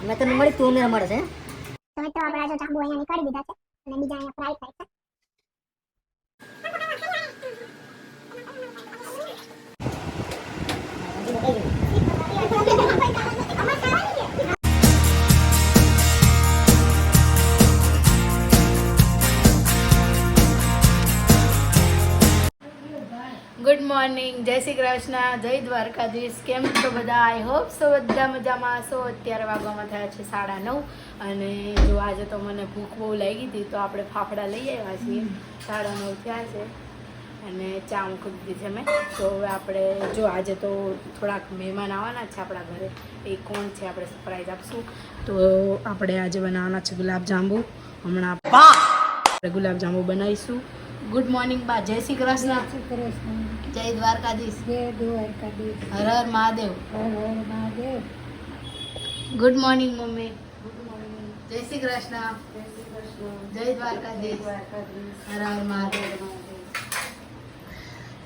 અમે તને મળી તું ને મળે છે તો આપણા જો જાંબુ અહીંયા નીકાળી દીધા છે, અને બીજા અહીંયા ફ્રાય થાય છે. મોર્નિંગ. જય શ્રી કૃષ્ણ. જય દ્વારકાધીશ. કેમ છો બધા? આઈ હોપ સો બધા મજામાં છો અત્યારે વાગવામાં થયા છે સાડા નવ અને જો આજે તો મને ભૂખ બહુ લાગી હતી તો આપણે ફાફડા લઈ આવ્યા છીએ. સાડા નવ થયા છે અને ચા મૂકી દીધી છે મેં. તો હવે આપણે જો આજે તો થોડાક મહેમાન આવવાના છે આપણા ઘરે. એ કોણ છે આપણે સરપ્રાઈઝ આપશું. તો આપણે આજે બનાવવાના છે ગુલાબજાંબુ. હમણાં આપણે ગુલાબજાંબુ બનાવીશું. ગુડ મોર્નિંગ બા. જય શ્રી કૃષ્ણ. જય Dwarkadhish. Har Har Mahadev. Good morning mummy. જય શ્રી કૃષ્ણ. જય દ્વારકાધીશ. હર હર મહાદેવ.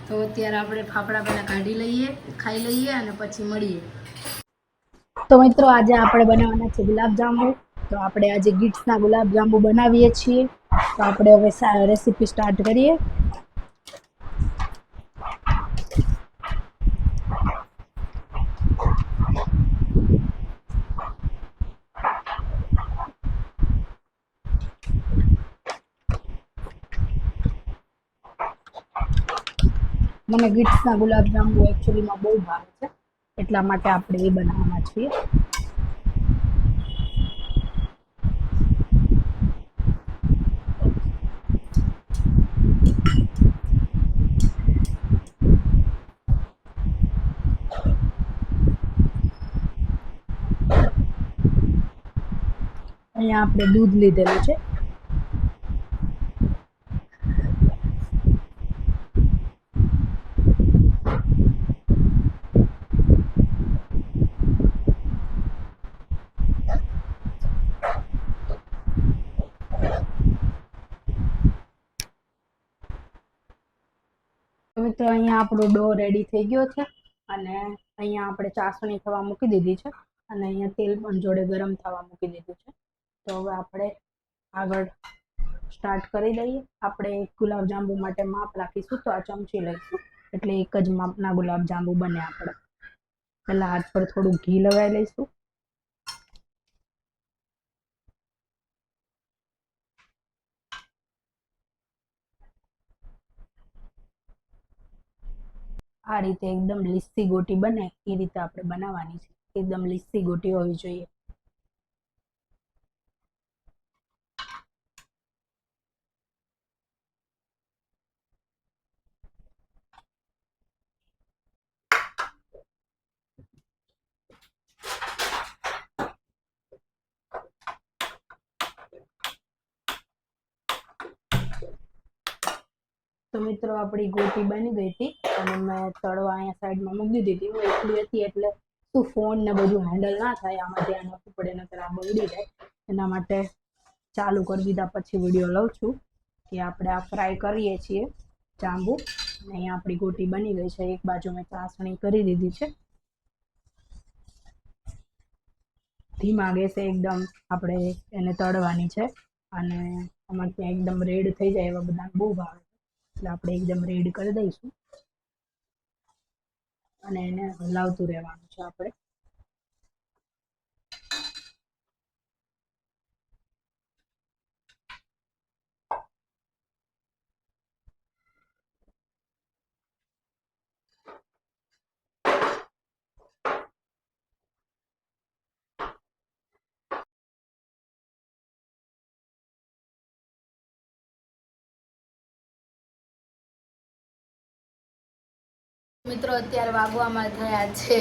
તો અત્યારે આપણે ફાફડા પહેલા કાઢી લઈએ ખાઈ લઈએ અને પછી મળીએ. તો મિત્રો આજે આપણે બનાવવાના છે ગુલાબજાંબુ. તો આપણે આજે ગીટ્સના ગુલાબજાંબુ બનાવીએ છીએ. તો આપણે હવે રેસીપી સ્ટાર્ટ કરીએ. મને ગીટ્સના ગુલાબજાંબુ એકચ્યુઅલીમાં બહુ ભાવે છે. એટલા માટે આપણે એ બનાવવાના છીએ. અહીંયા આપણે દૂધ લીધેલું છે તો મિત્રો અહીંયા આપણો ડો રેડી થઈ ગયો છે અને અહીંયા આપણે ચાસણી થવા મૂકી દીધી છે અને અહીંયા તેલ પણ જોડે ગરમ થવા મૂકી દીધું છે. તો હવે આપણે આગળ સ્ટાર્ટ કરી દઈએ. આપણે ગુલાબજાંબુ માટે માપ રાખીશું તો આ ચમચી લઈશું. એટલે એક જ માપના ગુલાબજાંબુ બને આપણે. પહેલાં હાથ પર થોડું ઘી લગાવી લઈશું. આ રીતે એકદમ લીસી ગોટી બને એ રીતે આપણે બનાવવાની છે. એકદમ લીસી ગોટી હોવી જોઈએ તો મિત્રો, આપણી ગોટી બની ગઈ હતી અને મેં તળવા અહીંયા સાઈડમાં મૂકી દીધી. હું એકલી હતી એટલે શું ફોન ને બધું હેન્ડલ ના થાય, આમાં ધ્યાન આપવું પડે, નકર આ બગડી જાય. એના માટે ચાલુ કરી દીધા, પછી વીડિયો લઉં છું કે આપણે આ ફ્રાય કરીએ છીએ જાંબુ. અને અહીંયા આપણી ગોટી બની ગઈ છે. એક બાજુ મેં ચાસણી કરી દીધી છે. ધીમા ગેસે એકદમ આપણે એને તળવાની છે. અને અમારે ત્યાં એકદમ રેડ થઈ જાય એવા બધા બહુ ભાવે. એટલે આપણે એકદમ રેડ કરી દઈશું. અને એને હલાવતું રહેવાનું છે આપણે. મિત્રો અત્યારે વાગવામાં થયા છે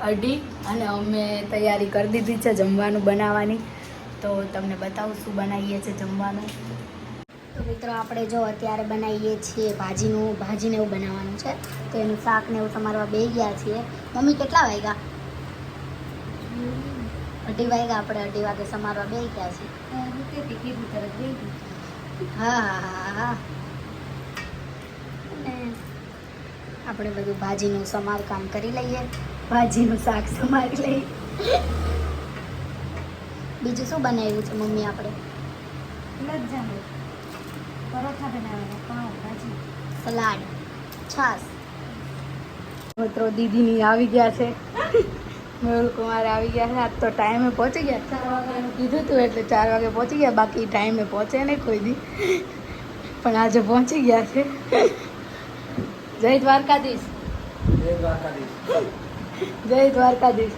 અઢી અને અમે તૈયારી કરી દીધી છે જમવાનું બનાવવાની. તો તમને બતાવું શું બનાવીએ છીએ જમવાનું. તો મિત્રો આપણે જો અત્યારે બનાવીએ છીએ ભાજીનું, ભાજીને એવું બનાવવાનું છે. તો એનું શાક ને એવું સમારવા બે ગયા છીએ. મમ્મી કેટલા વાગ્યા? અઢી વાગ્યા આપણે, અઢી વાગે સમારવા બે ગયા છીએ. હા હા હા હા. આપણે બધું ભાજીનું સમારકામ કરી લઈએ. ભાજીનું શાક સમારી લઈએ. બીજું શું બનાવ્યું છે મમ્મી આપણે? પરોઠા બનાવવાના પાઉં ભાજી. સલાડ છાસ મિત્રો દીદીની આવી ગયા છે. મેહુલ કુમાર આવી ગયા છે. આજ તો ટાઈમે પહોંચી ગયા. ચાર વાગ્યાનું કીધું હતું એટલે ચાર વાગે પહોંચી ગયા. બાકી ટાઈમે પહોંચે નહીં કોઈ દી. પણ આજે પહોંચી ગયા છે. જય દ્વારકાધીશ. જય દ્વારકાધીશ.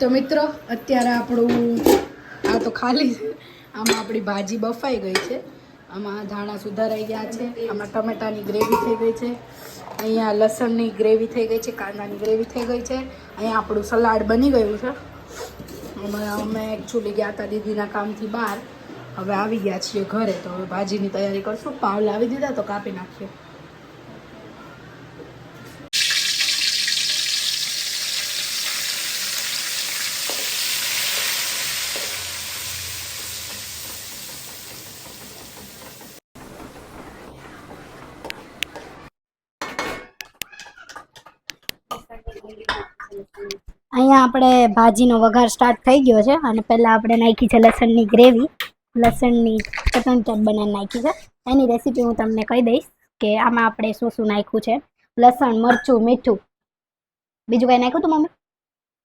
તો મિત્રો અત્યારે આપણું આ તો ખાલી આમાં આપણી ભાજી બફાઈ ગઈ છે. આમાં ધાણા સુધારાઈ ગયા છે. આમાં ટમેટાની ગ્રેવી થઈ ગઈ છે. અહીંયા લસણની ગ્રેવી થઈ ગઈ છે કાંદાની ગ્રેવી થઈ ગઈ છે. અહીંયા આપણું સલાડ બની ગયું છે. અમે અમે એકચ્યુઅલી ગયા હતા દીદીના કામથી બહાર. હવે આવી ગયા છીએ ઘરે તો હવે ભાજીની તૈયારી કરશું. પાવ લાવી દીધા તો કાપી નાખીએ. અહીંયા આપણે ભાજીનો વઘાર સ્ટાર્ટ થઈ ગયો છે અને પહેલાં આપણે નાખી છે લસણની ગ્રેવી લસણની ચટણ ચાટ બનાવી નાખી છે. એની રેસીપી હું તમને કહી દઈશ કે આમાં આપણે શું શું નાખ્યું છે. લસણ મરચું મીઠું. બીજું કંઈ નાખ્યું હતું મમ્મી?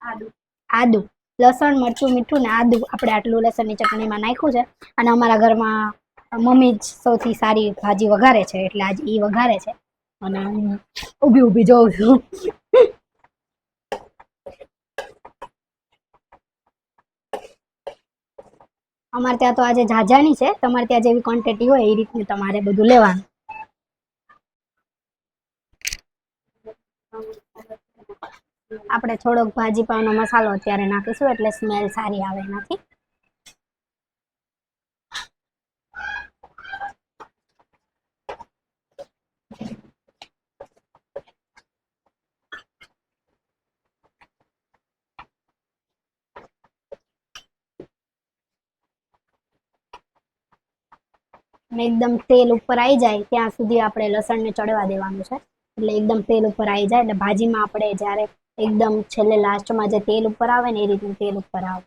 આદુ. આદુ. લસણ મરચું મીઠું ને આદુ આપણે આટલું લસણની ચટણીમાં નાખ્યું છે. અને અમારા ઘરમાં મમ્મી જ સૌથી સારી ભાજી વઘારે છે. એટલે આજે એ વઘારે છે. અને હું ઊભી ઊભી જોઉં છું. અમારે ત્યાં તો આજે જાજાની છે. તમારે ત્યાં જેવી ક્વોન્ટિટી હોય એ રીતનું તમારે બધું લેવાનું. આપણે થોડોક ભાજી પાવનો મસાલો અત્યારે નાખીશું એટલે સ્મેલ સારી આવે એનાથી. અને એકદમ તેલ ઉપર આવી જાય, ત્યાં સુધી આપણે લસણને ચડવા દેવાનું છે. એટલે એકદમ તેલ ઉપર આવી જાય એટલે ભાજીમાં આપણે જ્યારે એકદમ છેલ્લે લાસ્ટમાં જે તેલ ઉપર આવે ને એ રીતનું તેલ ઉપર આવે.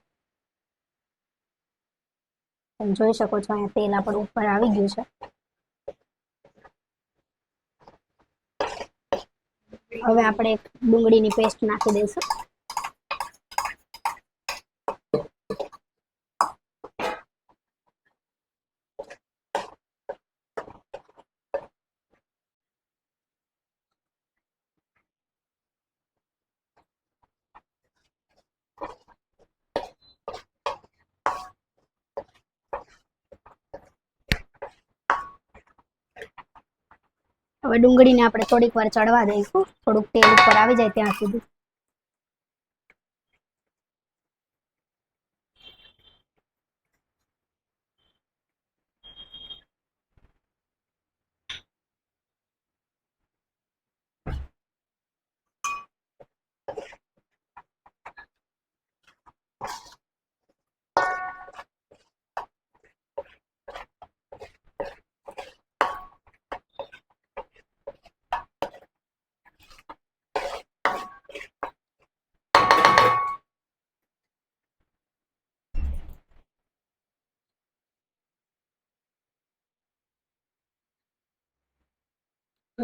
તમે જોઈ શકો છો અહીંયા તેલ આપણું ઉપર આવી ગયું છે. હવે આપણે ડુંગળીની પેસ્ટ નાખી દઈશું. હવે ડુંગળીને આપણે થોડીક વાર ચડવા દઈશું. થોડુંક તેલ ઉપર આવી જાય ત્યાં સુધી.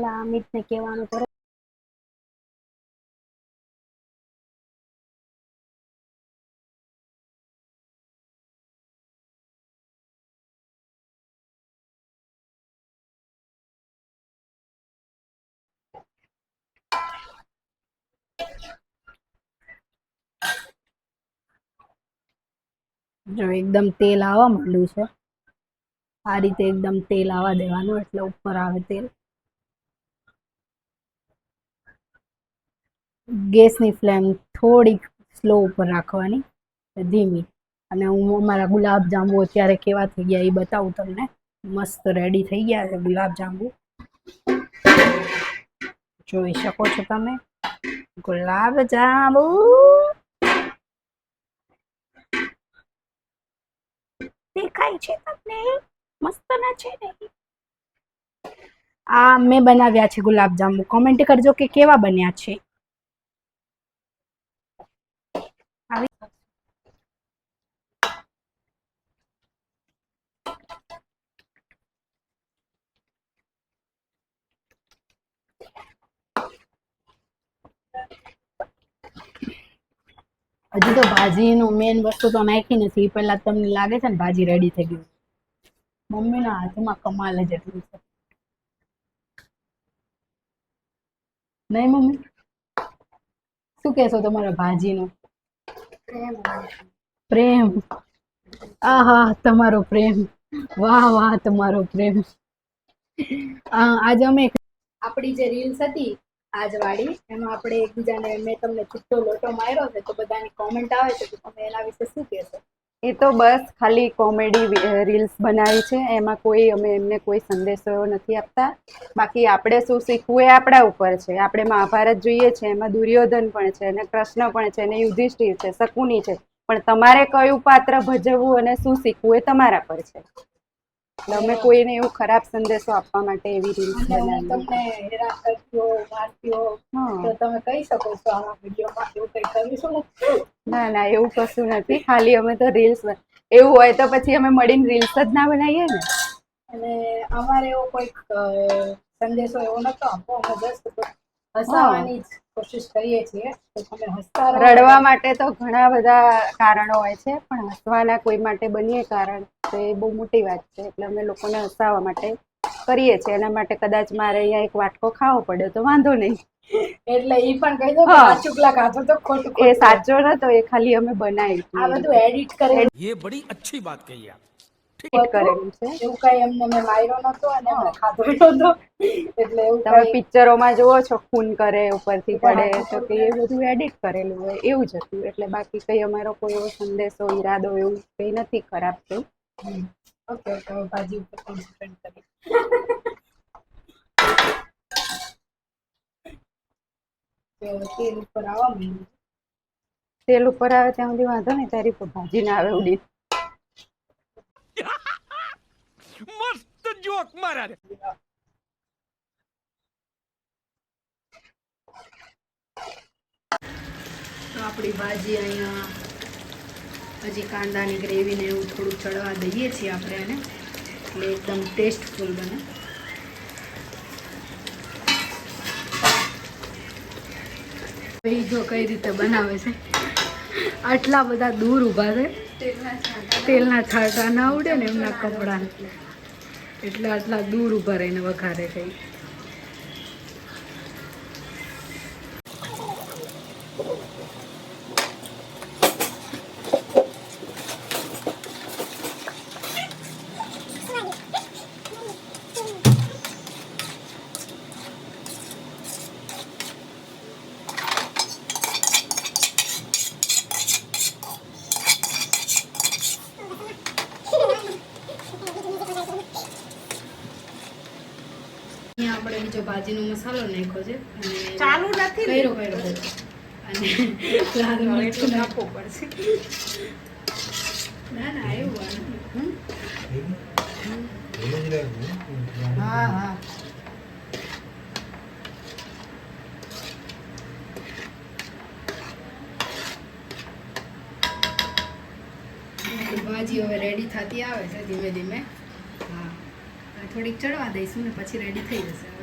એટલે અમિત ને કહેવાનું કરો. જો એકદમ તેલ આવવા માંડ્યું છે. આ રીતે એકદમ તેલ આવવા દેવાનું, એટલે ઉપર આવે તેલ. ગેસની ફ્લેમ થોડીક સ્લો ઉપર રાખવાની, ધીમી. અને હું અમારા ગુલાબ જાંબુ અત્યારે કેવા થઈ ગયા એ બતાવું તમને. મસ્ત રેડી થઈ ગયા છે ગુલાબ જાંબુ. જોઈ શકો છો તમે. ગુલાબ જાંબુ. દેખાય છે તમને? મસ્ત ના છે ને? આ મેં બનાવ્યા છે ગુલાબજાંબુ કોમેન્ટ કરજો કે કેવા બન્યા છે. હજી તો ભાજીનું મેન વસ્તુ તો નાખી નથી. પહેલા તમને લાગે છે ને ભાજી રેડી થઈ ગઈ. મમ્મીના હાથમાં કમાલ જ એટલું છે. નહીં મમ્મી? શું કહેશો તમારા ભાજીનું? પ્રેમ. આહા, તમારો પ્રેમ. વાહ વાહ, તમારો પ્રેમ. આજે અમે આપણી જે રીલ્સ હતી આજ વાળી. એમાં આપણે એકબીજાને મેં તમને છૂટો લોટો માર્યો છે, તો બધાની કોમેન્ટ આવે છે, તો તમે એના વિશે શું કહેશો? એ તો બસ ખાલી કોમેડી રીલ્સ બનાવી છે, એમાં કોઈ અમે એમને કોઈ સંદેશો નથી આપતા. બાકી આપણે શું શીખવું એ આપણા ઉપર છે. આપણે મહાભારત જોઈએ છે, એમાં દુર્યોધન પણ છે અને કૃષ્ણ પણ છે અને યુધિષ્ઠિર છે, શકુની છે. પણ તમારે કયું પાત્ર ભજવવું અને શું શીખવું એ તમારા પર છે. એટલે અમે કોઈને એવું ખરાબ સંદેશો આપવા માટે એવી રીલ્સ બનાવી તમને હેરાન હો હા. તો તમે કહી શકો છો આવા વિડીયોમાં એવું કંઈ કરીશું ના ના એવું કશું નથી. ખાલી અમે તો રીલ્સ એવું હોય તો પછી અમે મળીને રીલ્સ જ ના બનાવીએ ને. અને અમારે એવો કોઈક સંદેશો એવો નતો આપવો અમે જસ્ટ હસાવવાની કોશિશ કરીએ છીએ રડવા માટે તો ઘણા બધા કારણો હોય છે પણ હસવાના કોઈ માટે બનીએ કારણ તો એ બહુ મોટી વાત છે. એટલે અમે લોકોને હસાવા માટે કરીએ છીએ. એના માટે કદાચ મારે અહીંયા એક વાટકો ખાવો પડ્યો તો વાંધો નહીં. એટલે એ પણ કહી દો ચુકલા ખાતો તો ખોટું એ સાચો નતો એ ખાલી અમે બનાવી આ બધું એડિટ કરે એ બડી અચ્છી વાત કહી આપ. Edit કરેલું છે. એવું કઈ એમને મેં માર્યો નતો અને એમને ખાધો નતો એટલે એવું તમે પિક્ચરોમાં જુઓ છો ખૂન કરે ઉપરથી પડે તો કે એ બધું એડિટ કરેલું હોય એવું જ હતું. એટલે બાકી કઈ અમારો કોઈ એવો સંદેશો ઈરાદો એવું કઈ નથી ખરાબ થયું. ઓકે ઓકે ભાજી ઉપર કોન્સન્ટ્રેટ કરી તેલ ઉપર આવવા તેલ ઉપર આવે ત્યાં સુધી વાંધો નહીં તારી ભાજી ના આવે ઉડી મસ્ત જોક મારા રે. તો આપણી ભાજી અહીંયા હજી કાંદાની ગ્રેવીને એવું થોડું ચડવા દઈએ છીએ આપણે એને. એટલે એકદમ ટેસ્ટફુલ બને. ભાઈ જો કઈ રીતે બનાવે છે? આટલા બધા દૂર ઊભા છે. તેલના છાંટા. ના ઉડે ને એમના કપડા. એટલે આટલા દૂર ઊભા રહીને વઘારે કઈ અહીંયા આપણે બીજો ભાજીનો મસાલો નાખ્યો છે અને ચાલુ નથી કર્યો કર્યો કર્યો. અને લાલ મરચું નાખવું પડશે. ના ના આવ્યું હમ? હા હા. ભાજી હવે રેડી થતી આવે છે ધીમે ધીમે. હા. થોડીક ચડવા દઈશું ને પછી રેડી થઈ જશે.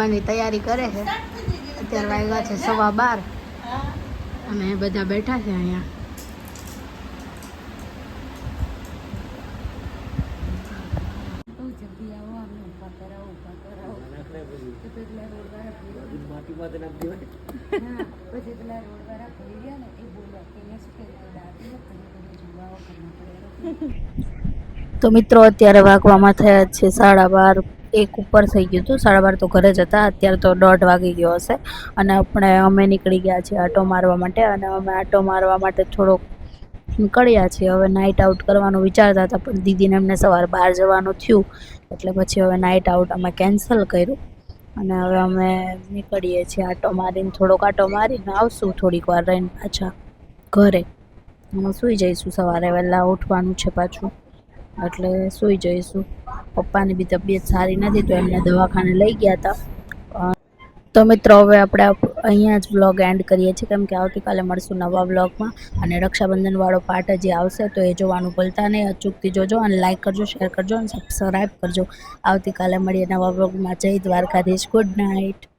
સુવાની તૈયારી કરે છે. અત્યારે વાગ્યા છે સવા બાર. અને બધા બેઠા છે અહીંયા. તો મિત્રો, અત્યારે વાગવામાં થયા છે સાડા બાર. એક ઉપર થઈ ગયું હતું. સાડા બાર તો ઘરે જ હતા. અત્યારે તો દોઢ વાગી ગયો હશે. અને આપણે અમે નીકળી ગયા છીએ આટો મારવા માટે. અને અમે આટો મારવા માટે થોડોક નીકળ્યા છીએ. હવે નાઇટ આઉટ કરવાનું વિચારતા હતા, પણ દીદીને એમને સવારે બહાર જવાનું થયું. એટલે પછી હવે નાઇટ આઉટ અમે કેન્સલ કર્યું. અને હવે અમે નીકળીએ છીએ આટો મારીને, થોડોક આટો મારીને આવશું થોડીક વાર રહીને પાછા ઘરે. અમે સૂઈ જઈશું સવારે. વહેલા ઉઠવાનું છે પાછું. એટલે સૂઈ જઈશું. પપ્પાની બી તબિયત સારી નથી તો એમને દવાખાને લઈ ગયા હતા તો મિત્રો હવે આપણે અહીંયા જ વ્લોગ એન્ડ કરીએ છીએ. કેમ કે આવતીકાલે મળશું નવા વ્લોગમાં અને રક્ષાબંધનવાળો પાર્ટ હજી આવશે તો એ જોવાનું ભૂલતા નહીં. અચૂકથી જોજો અને લાઈક કરજો શેર કરજો અને સબસ્ક્રાઈબ કરજો. આવતીકાલે મળીએ નવા વ્લોગમાં જય દ્વારકાધીશ. Good night